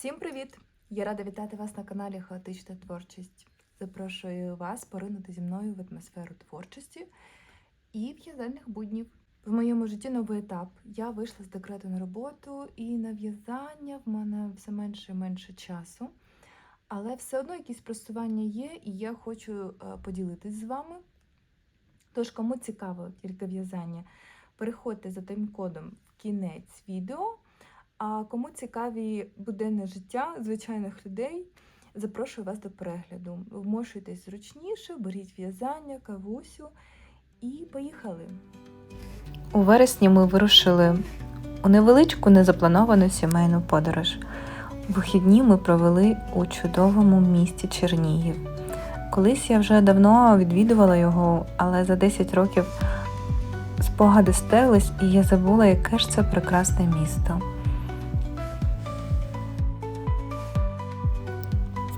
Всім привіт! Я рада вітати вас на каналі Хаотична творчість. Запрошую вас поринути зі мною в атмосферу творчості і в'язальних буднів. В моєму житті новий етап. Я вийшла з декрету на роботу, і на в'язання в мене все менше і менше часу. Але все одно якісь просування є, і я хочу е, поділитись з вами. Тож, кому цікаво тільки в'язання, переходьте за тим кодом в кінець відео. А кому цікаві буденне життя звичайних людей, запрошую вас до перегляду. Вмошуйтесь зручніше, беріть в'язання, кавусю і поїхали. У вересні ми вирушили у невеличку незаплановану сімейну подорож. Вихідні ми провели у чудовому місті Чернігів. Колись я вже давно відвідувала його, але за 10 років спогади стерлись, і я забула, яке ж це прекрасне місто.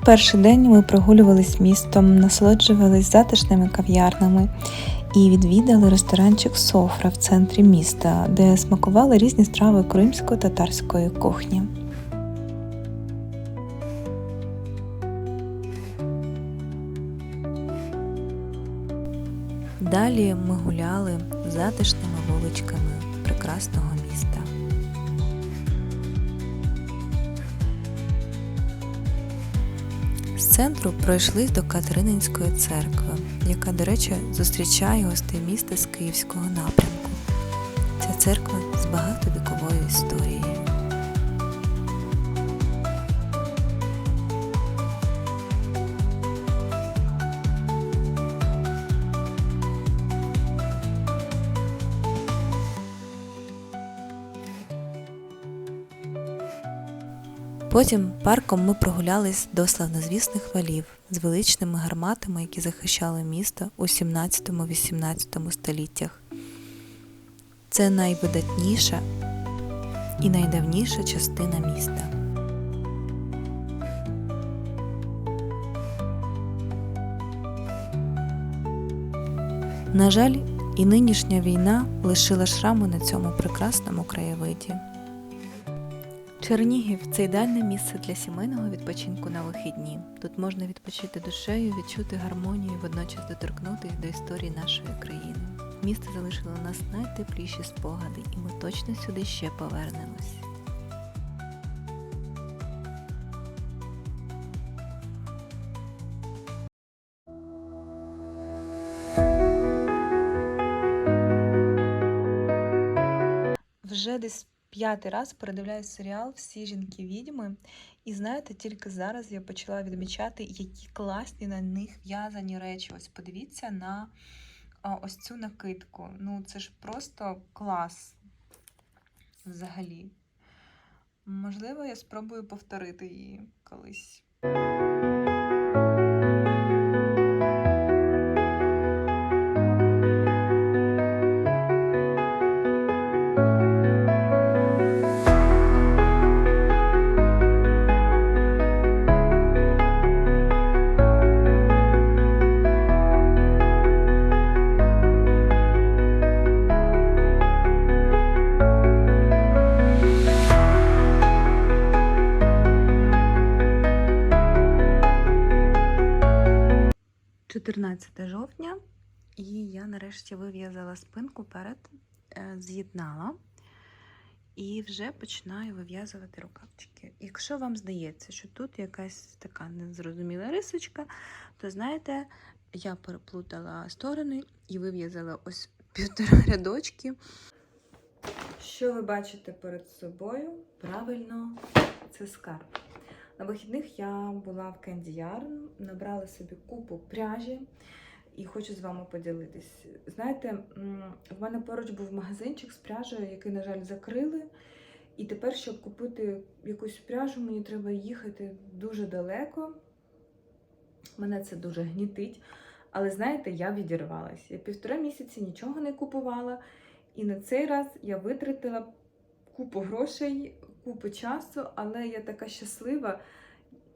Перший день ми прогулювались містом, насолоджувались затишними кав'ярнами і відвідали ресторанчик Софра в центрі міста, де смакували різні страви кримсько-татарської кухні. Далі ми гуляли затишними вуличками прекрасного міста. Центру пройшлись до Катерининської церкви, яка, до речі, зустрічає гостей міста з київського напрямку. Ця церква з багатовіковою історією. Потім парком ми прогулялись до славнозвісних валів з величними гарматами, які захищали місто у 17-18 століттях. Це найвидатніша і найдавніша частина міста. На жаль, і нинішня війна лишила шраму на цьому прекрасному краєвиді. Чернігів це ідеальне місце для сімейного відпочинку на вихідні. Тут можна відпочити душею, відчути гармонію, водночас доторкнутися до історії нашої країни. Місто залишило у нас найтепліші спогади, і ми точно сюди ще повернемось. П'ятий раз передивляюсь серіал Всі жінки відьми. І знаєте, тільки зараз я почала відмічати, які класні на них в'язані речі. Ось подивіться на ось цю накидку. Ну, це ж просто клас взагалі. Можливо, я спробую повторити її колись. – 14 жовтня, і я нарешті вив'язала спинку перед, е, з'єднала і вже починаю вив'язувати рукавчики. Якщо вам здається, що тут якась така незрозуміла рисочка, то знаєте, я переплутала сторони і вив'язала ось півтора рядочки. Що ви бачите перед собою? Правильно, це скарб. На вихідних я була в Candy набрала собі купу пряжі і хочу з вами поділитись. Знаєте, в мене поруч був магазинчик з пряжею, який, на жаль, закрили. І тепер, щоб купити якусь пряжу, мені треба їхати дуже далеко. Мене це дуже гнітить. Але знаєте, я відірвалася. Я півтора місяці нічого не купувала. І на цей раз я витратила купу грошей, купу часу, але я така щаслива.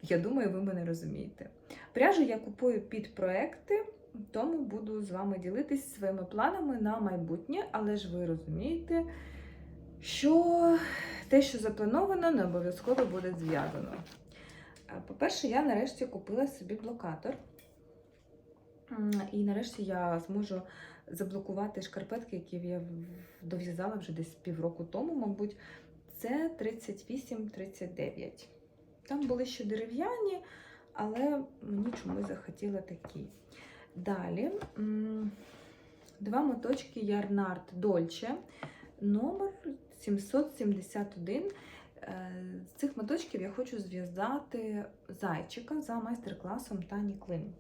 Я думаю, ви мене розумієте. Пряжу я купую під проекти, тому буду з вами ділитись своїми планами на майбутнє, але ж ви розумієте, що те, що заплановано, не обов'язково буде зв'язано. По-перше, я нарешті купила собі блокатор. І нарешті я зможу заблокувати шкарпетки, які я дов'язала вже десь півроку тому, мабуть. Це 38-39. Там були ще дерев'яні, але мені чомусь захотіло такі. Далі два моточки Ярнард Дольче, номер 771. Е, З цих моточків я хочу зв'язати зайчика за майстер-класом Тані Клин.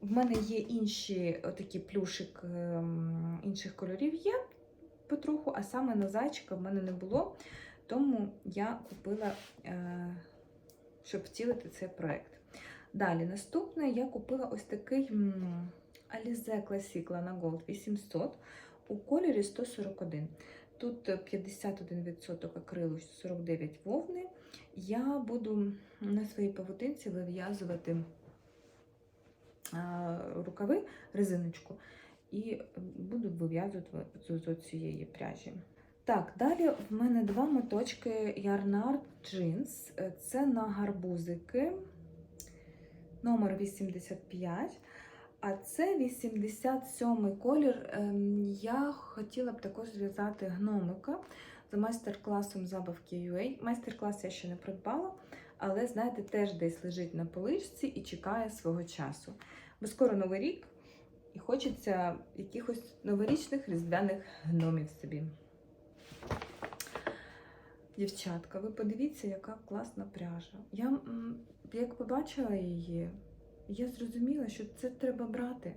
В мене є інші отакі плюшик ем, інших кольорів є потроху, а саме на зайчика в мене не було. Тому я купила, е, щоб втілити цей проект. Далі, наступне я купила ось такий Alize Classic Lana Gold 800 у кольорі 141. Тут 51% акрилу, 49 вовни. Я буду на своїй павутинці вив'язувати рукави, резиночку, і буду вив'язувати з, з цієї пряжі. Так, далі в мене два моточки Jeans. Е, Це на гарбузики номер 85. А це 87 колір. Ем, Я хотіла б також зв'язати гномика за майстер-класом забавки UA. Майстер-клас я ще не придбала, але, знаєте, теж десь лежить на поличці і чекає свого часу. Бо скоро новий рік, і хочеться якихось новорічних різдвяних гномів собі. Дівчатка, ви подивіться, яка класна пряжа. Я як побачила її, я зрозуміла, що це треба брати.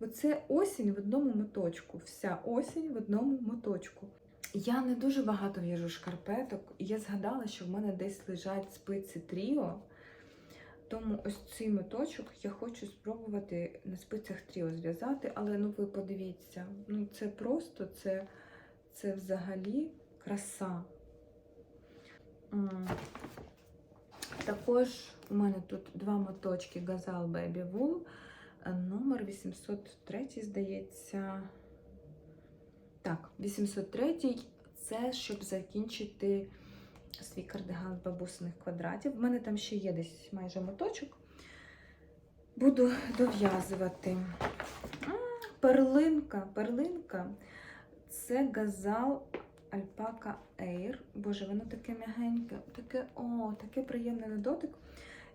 Бо це осінь в одному моточку. Вся осінь в одному моточку. Я не дуже багато в'яжу шкарпеток, і я згадала, що в мене десь лежать спиці тріо. Тому ось цей моточок я хочу спробувати на спицях тріо зв'язати, але ну ви подивіться, ну це просто це, це взагалі краса. Також у мене тут два моточки Gazal Baby Wool, е, номер 803, здається. Так, 803 це щоб закінчити свій кардиган з бабусиних квадратів. У мене там ще є десь майже моточок. Буду дов'язувати. Перлинка, перлинка. Це газал Альпака Air. Боже, воно таке м'ягеньке, таке, о, таке приємне на дотик.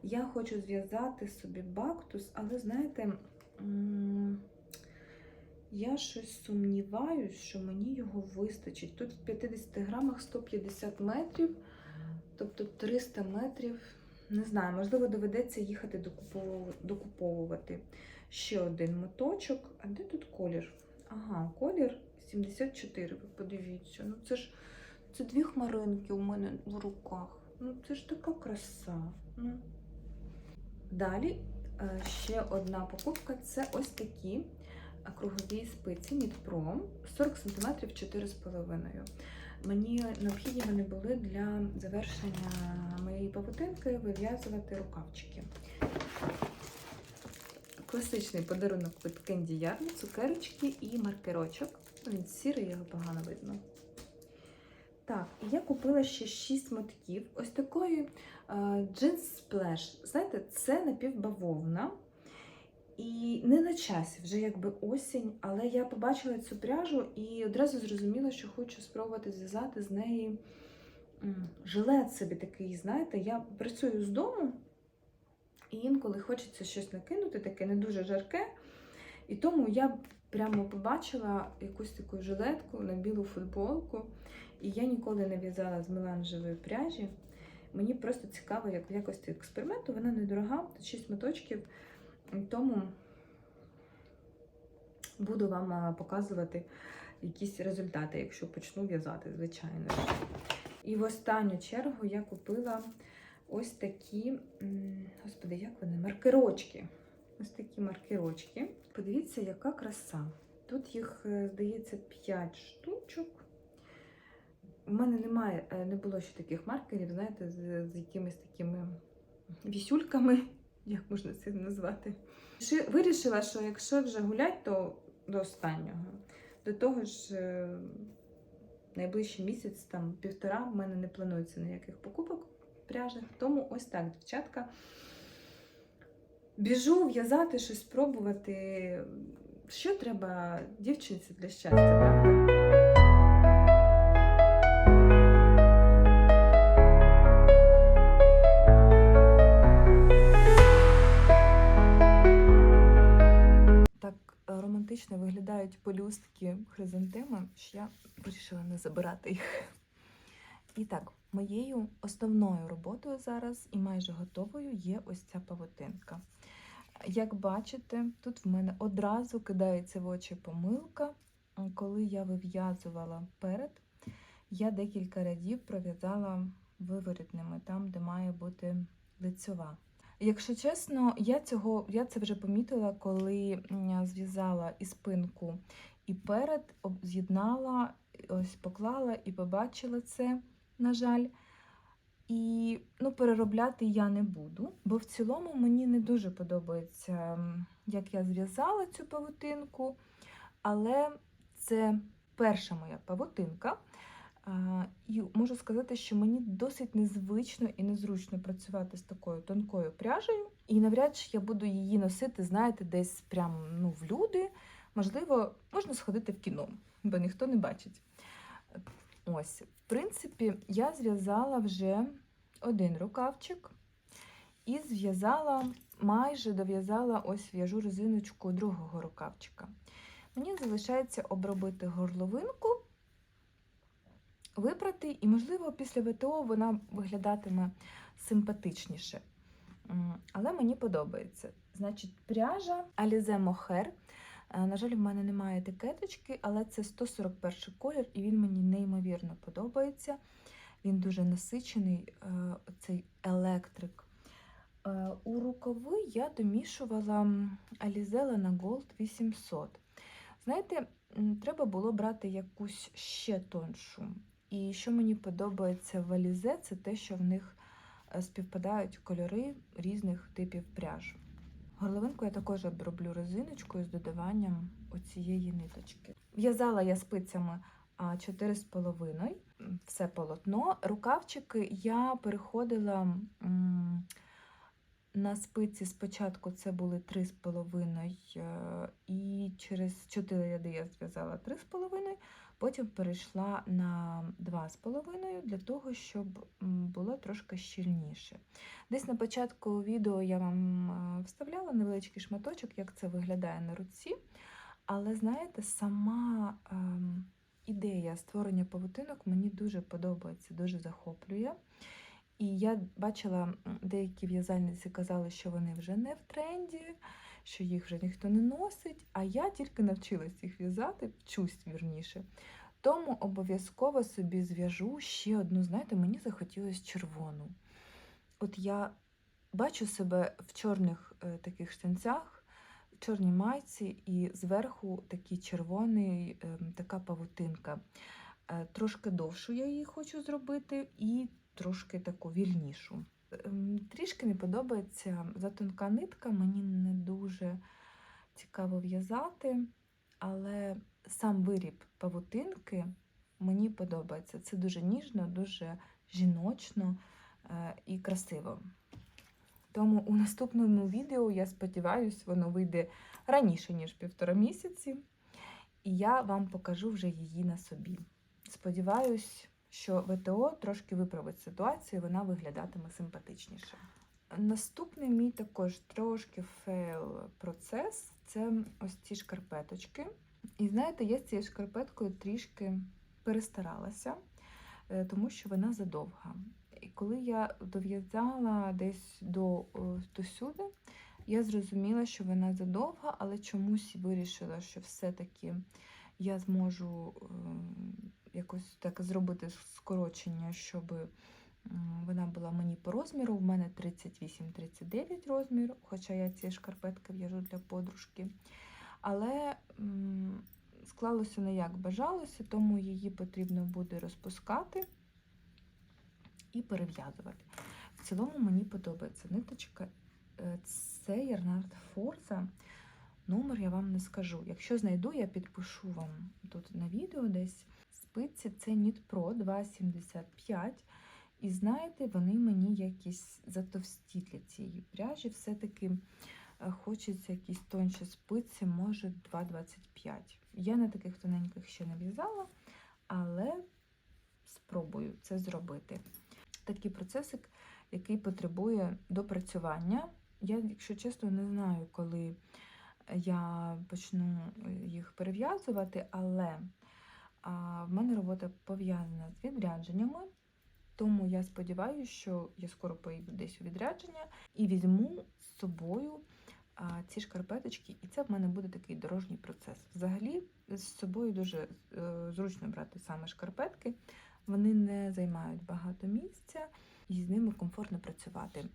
Я хочу зв'язати собі бактус, але знаєте, я щось сумніваюсь, що мені його вистачить. Тут в 50 грамах 150 метрів, тобто 300 метрів. Не знаю, можливо, доведеться їхати докуповувати ще один моточок. А де тут колір? Ага, колір 74, ви подивіться. Ну це ж це дві хмаринки у мене в руках. Ну це ж така краса. Ну. Далі е, ще одна покупка це ось такі е, кругові спиці Мідпром 40 см 4,5. Мені необхідні вони були для завершення моєї павутинки вив'язувати рукавчики. Класичний подарунок від Candy Yarn, цукерочки і маркерочок. Він сірий, його погано видно. Так, і я купила ще 6 мотків. Ось такої джинс сплеш. Знаєте, це напівбавовна. І не на часі, вже якби осінь, але я побачила цю пряжу і одразу зрозуміла, що хочу спробувати зв'язати з неї жилет собі такий, знаєте, я працюю з дому, і інколи хочеться щось накинути, таке не дуже жарке. І тому я прямо побачила якусь таку жилетку на білу футболку. І я ніколи не в'язала з меланжевої пряжі. Мені просто цікаво, як в якості експерименту. Вона недорога, тут 6 моточків. Тому буду вам показувати якісь результати, якщо почну в'язати, звичайно. І в останню чергу я купила ось такі, господи, як вони? Маркерочки. Ось такі маркерочки. Подивіться, яка краса. Тут їх, е, здається, 5 штучок. У мене немає, е, не було ще таких маркерів, знаєте, з, з якимись такими вісюльками, як можна це назвати. Ши- Вирішила, що якщо вже гулять, то до останнього. До того ж, е, найближчий місяць, там півтора, в мене не планується ніяких покупок пряжних. Тому ось так, дівчатка. Біжу в'язати, щось спробувати. Що треба дівчинці для щастя? Романтично виглядають пелюстки хризантеми, що я вирішила не забирати їх. І так, моєю основною роботою зараз і майже готовою є ось ця павутинка. Як бачите, тут в мене одразу кидається в очі помилка. Коли я вив'язувала перед, я декілька рядів пров'язала виворітними, там, де має бути лицьова. Якщо чесно, я цього я це вже помітила, коли зв'язала і спинку, і перед з'єднала, ось поклала і побачила це, на жаль. І ну, переробляти я не буду, бо в цілому мені не дуже подобається, як я зв'язала цю павутинку. Але це перша моя павутинка. І можу сказати, що мені досить незвично і незручно працювати з такою тонкою пряжею. І навряд чи я буду її носити, знаєте, десь прямо ну, в люди. Можливо, можна сходити в кіно, бо ніхто не бачить. Ось, в принципі, я зв'язала вже один рукавчик і зв'язала, майже дов'язала ось в'яжу резиночку другого рукавчика. Мені залишається обробити горловинку, випрати, і, можливо, після ВТО вона виглядатиме симпатичніше. Але мені подобається. Значить, пряжа Alize. Е, На жаль, в мене немає етикеточки, але це 141 колір, і він мені неймовірно подобається. Він дуже насичений, е, цей електрик. Е, У рукави я домішувала Alize Lana Gold 800. Знаєте, треба було брати якусь ще тоншу. І що мені подобається в Alize, це те, що в них е, співпадають кольори різних типів пряж. Горловинку я також роблю резиночкою з додаванням оцієї ниточки. В'язала я спицями 4,5, все полотно. Рукавчики я переходила на спиці спочатку це були 3,5, е, і через 4 ряди я зв'язала 3,5, потім перейшла на 2,5 для того, щоб було трошки щільніше. Десь на початку відео я вам е, вставляла невеличкий шматочок, як це виглядає на руці. Але знаєте, сама ем, ідея створення павутинок мені дуже подобається, дуже захоплює. І я бачила, деякі в'язальниці казали, що вони вже не в тренді, що їх вже ніхто не носить, а я тільки навчилась їх в'язати, вчусь вірніше. Тому обов'язково собі зв'яжу ще одну, знаєте, мені захотілося червону. От я бачу себе в чорних е, таких штанцях, в чорній майці, і зверху такий червоний, е, така павутинка. Е, Трошки довшу я її хочу зробити, і трошки таку вільнішу. Ем, Трішки не подобається затонка нитка, мені не дуже цікаво в'язати, але сам виріб павутинки мені подобається. Це дуже ніжно, дуже жіночно е, і красиво. Тому у наступному відео, я сподіваюся, воно вийде раніше, ніж півтора місяці, і я вам покажу вже її на собі. Сподіваюсь, що ВТО трошки виправить ситуацію, вона виглядатиме симпатичніше. Наступний мій також трошки фейл процес це ось ці шкарпеточки. І знаєте, я з цією шкарпеткою трішки перестаралася, е, тому що вона задовга. І коли я дов'язала десь до, сюди, я зрозуміла, що вона задовга, але чомусь вирішила, що все-таки я зможу е, якось так зробити скорочення, щоб вона була мені по розміру. У мене 38-39 розмір, хоча я ці шкарпетки в'яжу для подружки. Але склалося не як бажалося, тому її потрібно буде розпускати і перев'язувати. В цілому мені подобається ниточка. Е, Це Ярнард Форза. Номер я вам не скажу. Якщо знайду, я підпишу вам тут на відео десь. Спиці це Knit Pro 2,75. І знаєте, вони мені якісь затовсті для цієї пряжі. Все-таки е, хочеться якісь тонші спиці, може 2,25. Я на таких тоненьких ще не в'язала, але спробую це зробити. Такий процесик, який потребує допрацювання. Я, якщо чесно, не знаю, коли я почну їх перев'язувати, але а, в мене робота пов'язана з відрядженнями. Тому я сподіваюся, що я скоро поїду десь у відрядження і візьму з собою ці шкарпеточки, і це в мене буде такий дорожній процес. Взагалі, з собою дуже е, зручно брати саме шкарпетки. Вони не займають багато місця, і з ними комфортно працювати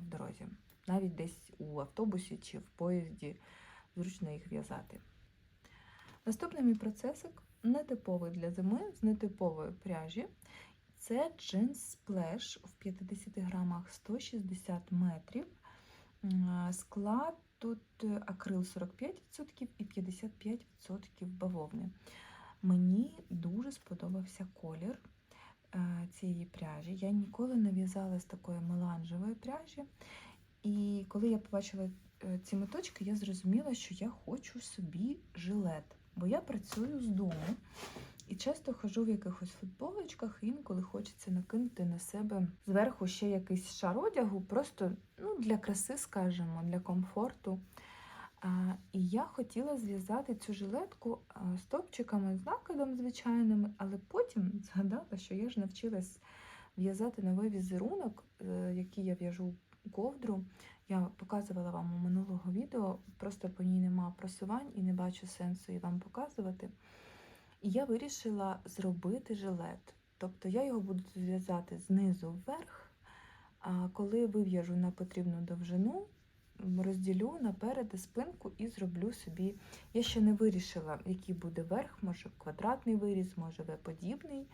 в дорозі. Навіть десь у автобусі чи в поїзді зручно їх в'язати. Наступний мій процесик нетиповий для зими з нетипової пряжі. Це джинс сплеш в 50 грамах 160 метрів. Склад тут акрил 45% і 55% бавовни. Мені дуже сподобався колір е, цієї пряжі. Я ніколи не в'язала з такої меланжевої пряжі. І коли я побачила е, ці моточки, я зрозуміла, що я хочу собі жилет, бо я працюю з дому і часто хожу в якихось футболочках, і інколи хочеться накинути на себе зверху ще якийсь шар одягу, просто ну, для краси, скажімо, для комфорту. А, і я хотіла зв'язати цю жилетку з топчиками, з накидом звичайними, але потім згадала, що я ж навчилась в'язати новий візерунок, е, який я в'яжу ковдру. Я показувала вам у минулого відео, просто по ній нема просувань і не бачу сенсу її вам показувати. І я вирішила зробити жилет. Тобто я його буду зв'язати знизу вверх, а коли вив'яжу на потрібну довжину, розділю наперед спинку і зроблю собі. Я ще не вирішила, який буде верх, може квадратний виріз, може В-подібний.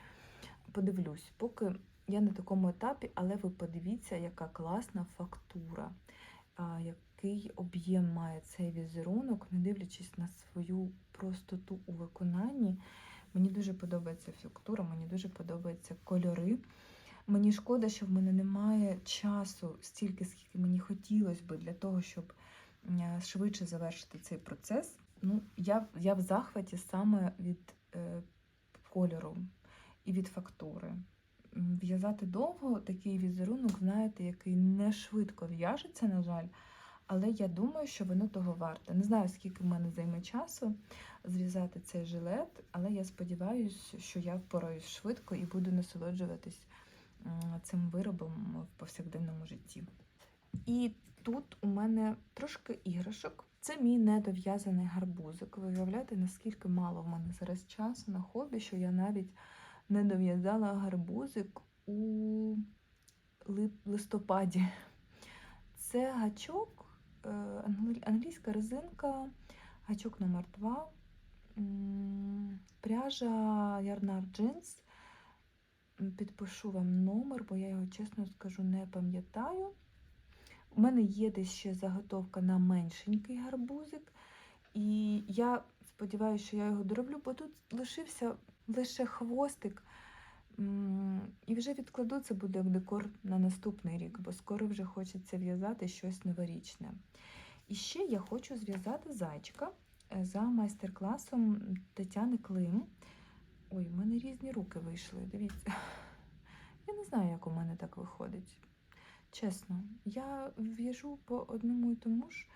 Подивлюсь, поки я на такому етапі, але ви подивіться, яка класна фактура, який об'єм має цей візерунок, не дивлячись на свою простоту у виконанні. Мені дуже подобається фактура, мені дуже подобаються кольори. Мені шкода, що в мене немає часу стільки, скільки мені хотілося би для того, щоб швидше завершити цей процес. Ну, я, я в захваті саме від е, кольору і від фактури. В'язати довго такий візерунок, знаєте, який не швидко в'яжеться, на жаль. Але я думаю, що воно того варте. Не знаю, скільки в мене займе часу зв'язати цей жилет, але я сподіваюся, що я впораюсь швидко і буду насолоджуватись цим виробом в повсякденному житті. І тут у мене трошки іграшок. Це мій недов'язаний гарбузик. Ви уявляєте, наскільки мало в мене зараз часу на хобі, що я навіть не дов'язала гарбузик у листопаді. Це гачок, е, англійська резинка, гачок номер 2 пряжа Ярнар Джинс. Підпишу вам номер, бо я його, чесно скажу, не пам'ятаю. У мене є десь ще заготовка на меншенький гарбузик. І я сподіваюся, що я його дороблю, бо тут лишився лише хвостик. І вже відкладу це буде як декор на наступний рік, бо скоро вже хочеться в'язати щось новорічне. І ще я хочу зв'язати зайчика е, за майстер-класом Тетяни Клим. Ой, в мене різні руки вийшли, дивіться. Я не знаю, як у мене так виходить. Чесно, я в'яжу по одному і тому ж.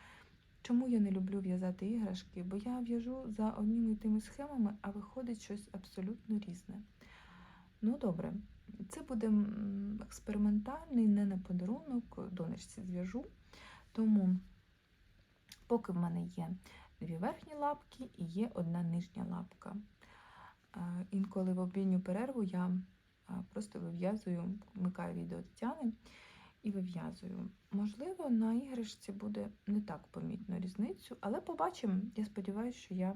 Чому я не люблю в'язати іграшки? Бо я в'яжу за одними і тими схемами, а виходить щось абсолютно різне. Ну, добре, це буде експериментальний, не на подарунок, донечці зв'яжу. Тому, поки в мене є дві верхні лапки і є одна нижня лапка. Е, Інколи в обідню перерву я е, просто вив'язую, вмикаю відео Тетяни і вив'язую. Можливо, на іграшці буде не так помітно різницю, але побачимо. Я сподіваюся, що я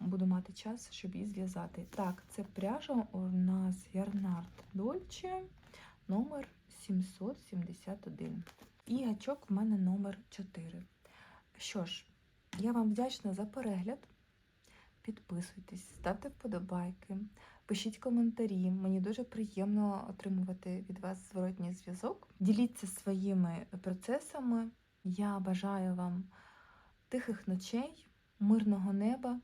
буду мати час, щоб її зв'язати. Так, це пряжа у нас Ярнард Дольче номер 771. І гачок в мене номер 4. Що ж, я вам вдячна за перегляд. Підписуйтесь, ставте вподобайки, Пишіть коментарі. Мені дуже приємно отримувати від вас зворотній зв'язок. Діліться своїми процесами. Я бажаю вам тихих ночей, мирного неба,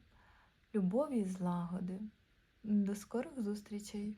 любові і злагоди. До скорих зустрічей!